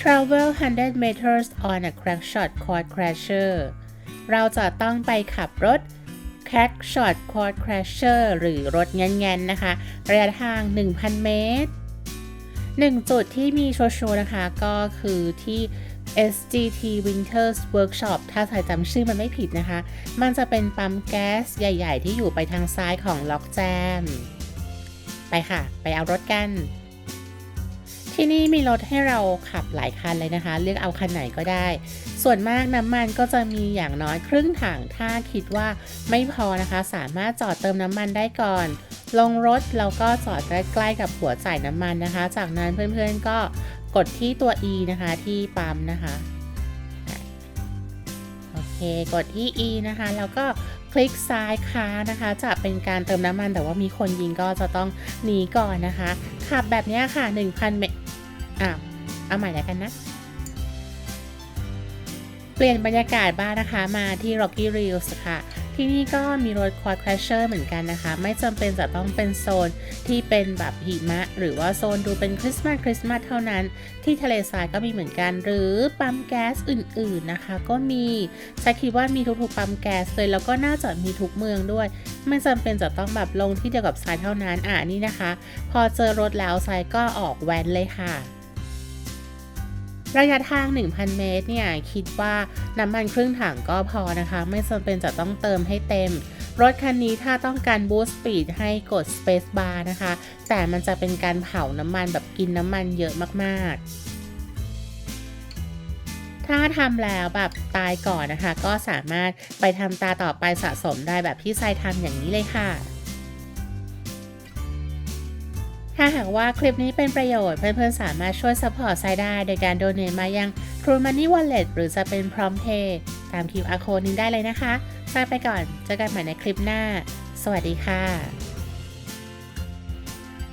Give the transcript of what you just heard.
Travel 100 meters on a crackshot quad crasher เราจะต้องไปขับรถ crackshot quad crasher หรือรถแงนๆนะคะ ระยะทาง 1,000 เมตรหนึ่งจุดที่มีโชว์นะคะ ก็คือที่ SGT Winters Workshop ถ้าใครจำชื่อมันไม่ผิดนะคะ มันจะเป็นปั๊มแก๊สใหญ่ ๆ ที่อยู่ไปทางซ้ายของล็อกแจม ไปค่ะ ไปเอารถกัน ที่นี่มีรถให้เราขับหลายคันเลยนะคะ เลือกเอาคันไหนก็ได้ ส่วนมากน้ำมันก็จะมีอย่างน้อยครึ่งถัง ถ้าคิดว่าไม่พอนะคะ สามารถจอดเติมน้ำมันได้ก่อน ลงรถแล้วก็จอดใกล้ๆกับหัวจ่ายน้ำมันนะคะ จากนั้นเพื่อนๆก็กดที่ตัว E นะคะที่ปั๊มนะคะโอเคกดที่ E นะคะ แล้วก็คลิกซ้ายค้านะคะ จะเป็นการเติมน้ำมันแต่ว่ามีคนยิงก็จะต้องหนีก่อนนะคะ ขับแบบนี้ค่ะ 1,000เมตร อะเอาใหม่แล้วกันนะ เปลี่ยนบรรยากาศบ้างนะคะมาที่ Rocky Reels ค่ะ ที่นี่ก็มีรถ Quad Crasher เหมือนกันนะคะ ไม่จำเป็นจะต้องเป็นโซนที่เป็นแบบหิมะ หรือว่าโซนดูเป็นคริสต์มาสคริสต์มาสเท่านั้น ที่ทะเลทรายก็มีเหมือนกัน หรือปั๊มแก๊สอื่น ๆนะคะ ก็มีใช้คิดว่ามีทุกๆปั๊มแก๊สเลยแล้วก็น่าจะมีทุกเมืองด้วยไม่จำเป็นจะต้องแบบลงที่เดียวกับทรายเท่านั้นอ่านี่นะคะ พอเจอรถแล้วทรายก็ออกแวนเลยค่ะ ระยะทาง 1,000 เมตรเนี่ยคิดว่าน้ำมันครึ่งถังก็พอนะคะ ไม่จำเป็นจะต้องเติมให้เต็ม รถคันนี้ถ้าต้องการบูสต์สปีดให้กด Space Bar นะคะ แต่มันจะเป็นการเผาน้ำมันแบบกินน้ำมันเยอะมากๆ ถ้าทำแล้วแบบตายก่อนนะคะ ก็สามารถไปทำตาต่อไปสะสมได้แบบที่ทรายทำอย่างนี้เลยค่ะ ถ้าหากว่าคลิปนี้เป็นประโยชน์เพื่อนๆ สามารถช่วยสปอร์ตไซได้โดยการโดเนทมายัง True Money Wallet หรือจะเป็น Prom Pay ตาม QR Code นี้ได้เลยนะคะไปไปก่อน เจอกันใหม่ในคลิปหน้า สวัสดีค่ะ